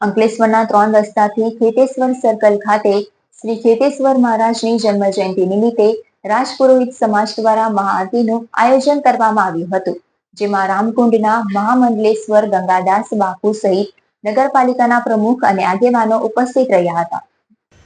અંકલેશ્વરના ત્રણ રસ્તાથી ખેતેશ્વર સર્કલ ખાતે શ્રી ખેતેશ્વર મહારાજની જન્મ જયંતિ નિમિત્તે રાજપુરોહિત સમાજ દ્વારા મહાઆરતીનું આયોજન કરવામાં આવ્યું હતું, જેમાં રામકુંડના મહામંડલેશ્વર ગંગાદાસ બાપુ સહિત નગરપાલિકાના પ્રમુખ અને આગેવાનો ઉપસ્થિત રહ્યા હતા.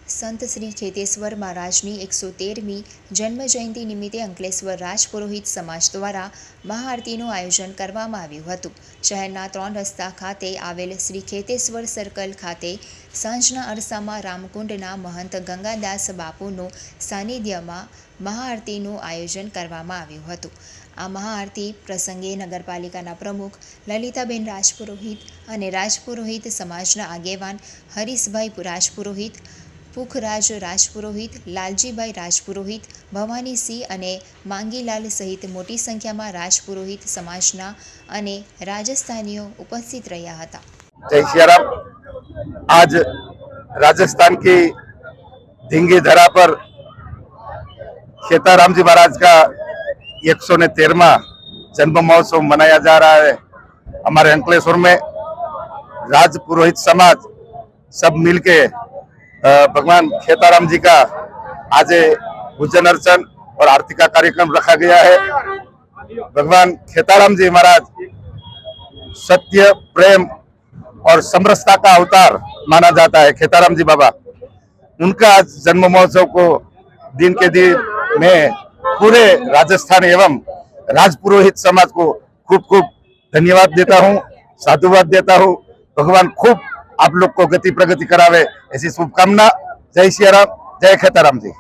સંત શ્રી ખેતેશ્વર મહારાજની એકસો તેરમી જન્મ જયંતિ નિમિત્તે અંકલેશ્વર રાજપુરોહિત સમાજ દ્વારા મહાઆરતીનું આયોજન કરવામાં આવ્યું હતું. શહેરના ત્રણ રસ્તા ખાતે આવેલ શ્રી ખેતેશ્વર સર્કલ ખાતે સાંજના અરસામાં રામકુંડના મહંત ગંગાદાસ બાપુનું સાનિધ્યમાં મહાઆરતીનું આયોજન કરવામાં આવ્યું હતું. આ મહાઆરતી પ્રસંગે નગરપાલિકાના પ્રમુખ લલિતાબેન રાજપુરોહિત અને રાજપુરોહિત સમાજના આગેવાન હરીશભાઈ રાજપુરોહિત પુખરાજ રાજપુરોહિત લાલજીભાઈ રાજપુરોહિત ભવાનીસિંહ અને માંગીલાલ સહિત મોટી સંખ્યામાં રાજપુરોહિત સમાજના અને રાજસ્થાનીઓ ઉપસ્થિત રહ્યા હતા जय सियाराम आज राजस्थान की धींगी धरा पर खेताराम जी महाराज का एक सौ ने तेरहवा जन्म महोत्सव मनाया जा रहा है हमारे अंकलेश्वर में राज पुरोहित समाज सब मिलके अ, भगवान खेताराम जी का आज पूजन अर्चन और आरती का कार्यक्रम रखा गया है। भगवान खेताराम जी महाराज, सत्य, प्रेम और समरसता का अवतार माना जाता है। खेताराम जी बाबा, उनका आज जन्म महोत्सव को दिन के दिन में पूरे राजस्थान एवं राजपुरोहित समाज को खूब खूब धन्यवाद देता हूँ, साधुवाद देता हूँ। भगवान खूब आप लोग को गति प्रगति करावे ऐसी शुभकामना जय सिया राम जय खेताराम जी